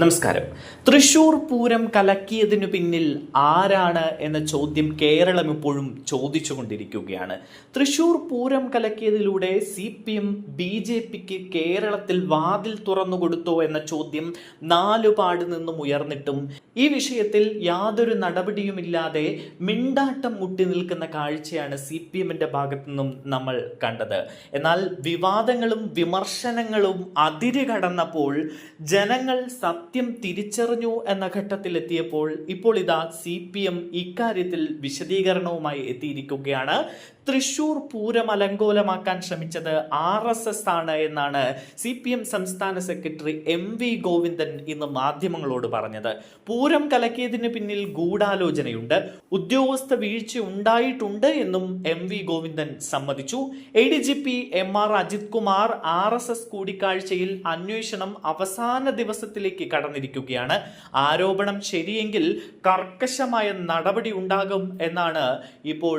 നമസ്കാരം. തൃശൂർ പൂരം കലക്കിയതിനു പിന്നിൽ ആരാണ് എന്ന ചോദ്യം കേരളം ഇപ്പോഴും ചോദിച്ചുകൊണ്ടിരിക്കുകയാണ്. Thrissur Pooram കലക്കിയതിലൂടെ C P M B J പിക്ക് കേരളത്തിൽ വാതിൽ തുറന്നു കൊടുത്തോ എന്ന ചോദ്യം നാലുപാട് നിന്നും ഉയർന്നിട്ടും ഈ വിഷയത്തിൽ യാതൊരു നടപടിയുമില്ലാതെ മിണ്ടാട്ടം മുട്ടി നിൽക്കുന്ന കാഴ്ചയാണ് സി പി എമ്മിന്റെ ഭാഗത്തു നിന്നും നമ്മൾ കണ്ടത്. എന്നാൽ വിവാദങ്ങളും വിമർശനങ്ങളും അതിരുകടന്നപ്പോൾ ജനങ്ങൾ തിരിച്ചറിഞ്ഞു എന്ന ഘട്ടത്തിൽ എത്തിയപ്പോൾ ഇപ്പോൾ ഇതാ സി പി എം ഇക്കാര്യത്തിൽ വിശദീകരണവുമായി എത്തിയിരിക്കുകയാണ്. തൃശൂർ പൂരം അലങ്കോലമാക്കാൻ ശ്രമിച്ചത് ആർ എസ് എസ് ആണ് എന്നാണ് സി പി എം സംസ്ഥാന സെക്രട്ടറി എം വി ഗോവിന്ദൻ ഇന്ന് മാധ്യമങ്ങളോട് പറഞ്ഞത്. പൂരം കലക്കിയതിന് പിന്നിൽ ഗൂഢാലോചനയുണ്ട്. ഉദ്യോഗസ്ഥ വീഴ്ച ഉണ്ടായിട്ടുണ്ട് എന്നും എം വി ഗോവിന്ദൻ സമ്മതിച്ചു. A D G P M R Ajith Kumar R S S കൂടിക്കാഴ്ചയിൽ അന്വേഷണം അവസാന ദിവസത്തിലേക്ക് കടന്നിരിക്കുകയാണ്. ആരോപണം ശരിയെങ്കിൽ കർക്കശമായ നടപടി ഉണ്ടാകും എന്നാണ് ഇപ്പോൾ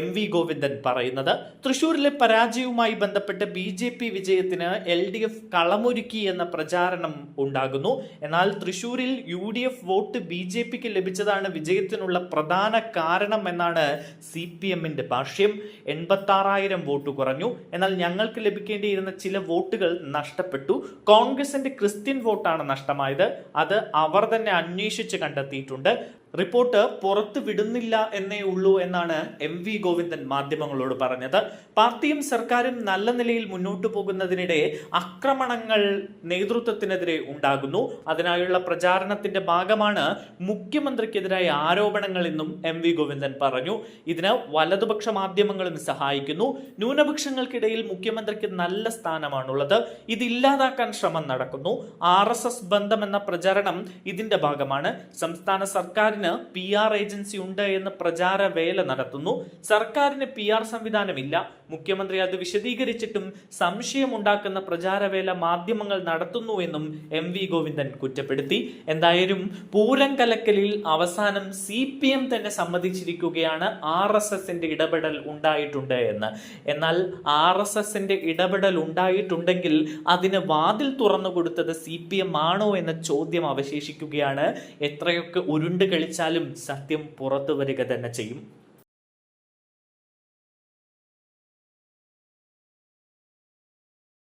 എം വി ഗോവിന്ദൻ പറയുന്നത്. തൃശൂരിലെ പരാജയവുമായി ബന്ധപ്പെട്ട് ബി ജെ പി വിജയത്തിന് എൽ ഡി എഫ് കളമൊരുക്കി എന്ന പ്രചാരണം ഉണ്ടാകുന്നു. എന്നാൽ തൃശൂരിൽ U D F vote B J പിക്ക് ലഭിച്ചതാണ് വിജയത്തിനുള്ള പ്രധാന കാരണം എന്നാണ് സി പി എമ്മിന്റെ ഭാഷ്യം. എൺപത്തി ആറായിരം വോട്ട് കുറഞ്ഞു. എന്നാൽ ഞങ്ങൾക്ക് ലഭിക്കേണ്ടിയിരുന്ന ചില വോട്ടുകൾ നഷ്ടപ്പെട്ടു. കോൺഗ്രസിന്റെ ക്രിസ്ത്യൻ വോട്ടാണ് നഷ്ടമായത്. അത് അവർ തന്നെ അന്വേഷിച്ച് കണ്ടെത്തിയിട്ടുണ്ട്. റിപ്പോർട്ട് പുറത്തു വിടുന്നില്ല എന്നേ ഉള്ളൂ എന്നാണ് എം വി ഗോവിന്ദൻ മാധ്യമങ്ങളോട് പറഞ്ഞത്. പാർട്ടിയും സർക്കാരും നല്ല നിലയിൽ മുന്നോട്ടു പോകുന്നതിനിടെ ആക്രമണങ്ങൾ നേതൃത്വത്തിനെതിരെ ഉണ്ടാകുന്നു. അതിനായുള്ള പ്രചാരണത്തിന്റെ ഭാഗമാണ് മുഖ്യമന്ത്രിക്കെതിരായ ആരോപണങ്ങൾ എന്നും എം വി ഗോവിന്ദൻ പറഞ്ഞു. ഇതിന് വലതുപക്ഷ മാധ്യമങ്ങളും സഹായിക്കുന്നു. ന്യൂനപക്ഷങ്ങൾക്കിടയിൽ മുഖ്യമന്ത്രിക്ക് നല്ല സ്ഥാനമാണുള്ളത്. ഇതില്ലാതാക്കാൻ ശ്രമം നടക്കുന്നു. ആർ എസ് എസ് ബന്ധം എന്ന പ്രചാരണം ഇതിന്റെ ഭാഗമാണ്. സംസ്ഥാന സർക്കാരിന് പി ആർ ഏജൻസി ഉണ്ട് എന്ന് പ്രചാര വേല നടത്തുന്നു. സർക്കാരിന് പി ആർ സംവിധാനമില്ല. മുഖ്യമന്ത്രി അത് വിശദീകരിച്ചിട്ടും സംശയമുണ്ടാക്കുന്ന പ്രചാരവേല മാധ്യമങ്ങൾ നടത്തുന്നു എന്നും എം വി ഗോവിന്ദൻ കുറ്റപ്പെടുത്തി. എന്തായാലും പൂരം കലക്കലിൽ അവസാനം സി പി എം തന്നെ സമ്മതിച്ചിരിക്കുകയാണ്. ആർ എസ് എസിന്റെ ഇടപെടൽ ഉണ്ടായിട്ടുണ്ട് എന്ന്. എന്നാൽ ആർ എസ് എസിന്റെ ഇടപെടൽ ഉണ്ടായിട്ടുണ്ടെങ്കിൽ അതിന് വാതിൽ തുറന്നു കൊടുത്തത് സി പി എം ആണോ എന്ന ചോദ്യം അവശേഷിക്കുകയാണ്. എത്രയൊക്കെ ഉരുണ്ട് കളിച്ചാലും സത്യം പുറത്തു വരിക തന്നെ ചെയ്യും.